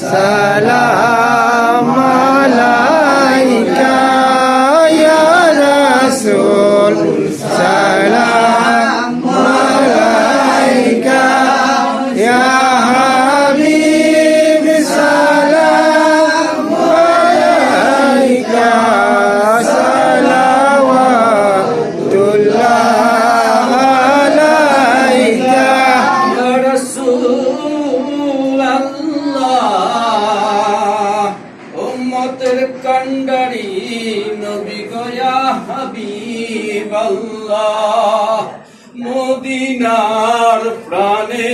সালা আল্লাহ মদিনার প্রাণে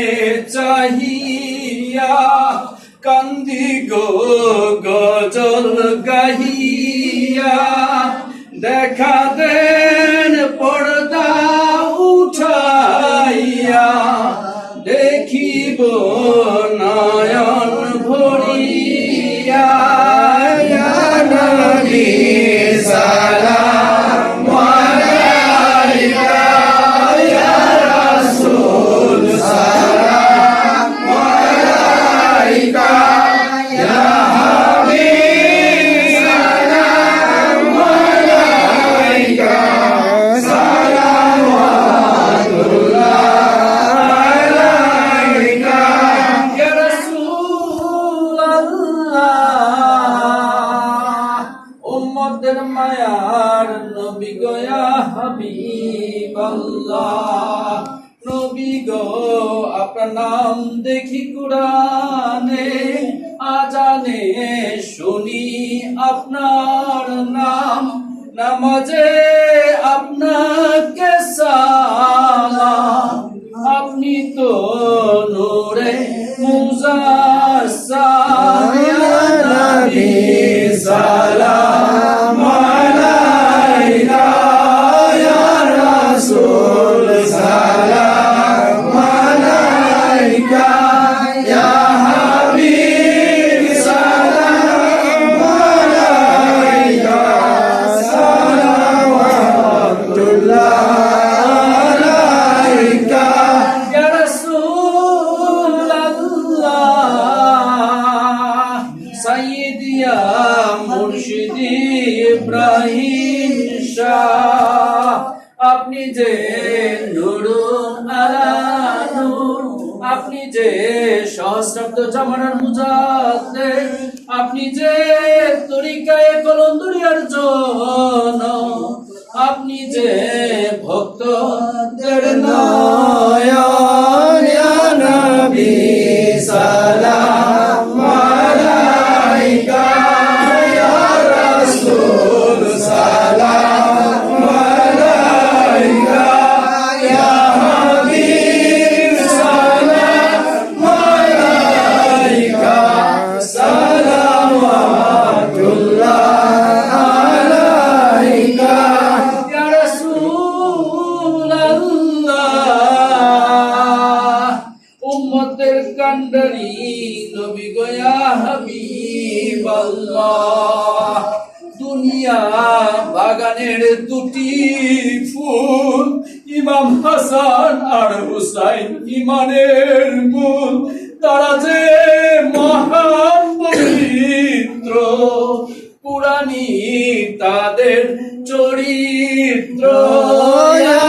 চাহিয়া কান্দি গো গজল গাহিয়া দেখা দেন মায়ার নবী গয়া হাবিব আল্লাহ নবী গো, আপনার নাম দেখি কুরআনে, আজানে শুনি আপনার নাম। নামাজে আপনাকে সালাম। আপনি তো নূরে মুজাসসাম আপনি যে নুরুন আলা নূর আপনি যে সহস্রাব্দ জামানার মুজাদ্দে আপনি যে তরিকায় কলন্দরিয়ার জন আপনি যে কান্ডারি নবী গয়া হাবিব আল্লাহ দুনিয়া বাগানের দুটি ফুল ইমাম হাসান আর হুসাইন ইমানের মূল তারা যে মহান পবিত্র পুরানি তাদের চরিত্র। ইয়া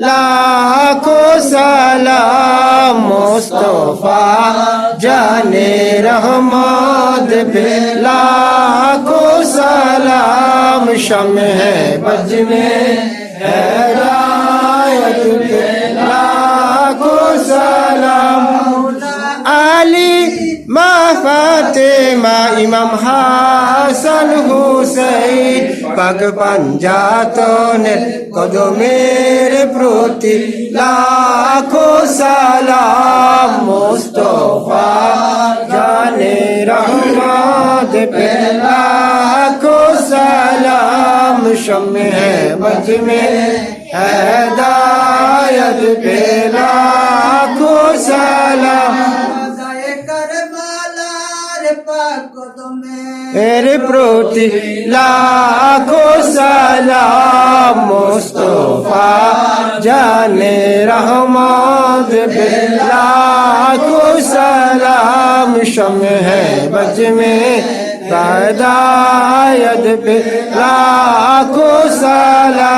লাখো সালাম মোস্তফা জানে রহমত পে লাখো সালাম শম হে বজ মে হেদায়ত পে লাখো সালাম আলী মা ফাতেমা ইমাম হা হাসান হুসাইন, পাক পাঞ্জাতনের কদমের প্রতি লাখো সালাম মুস্তফা জানে রহমত পে লাখো সালাম শমে বজ মে হেদায়ত পে এর প্রতি লাখো সালাম মুস্তফা জানে রহমত বে লাখো সালাম শম है बज में हिदायत पे लाखों साला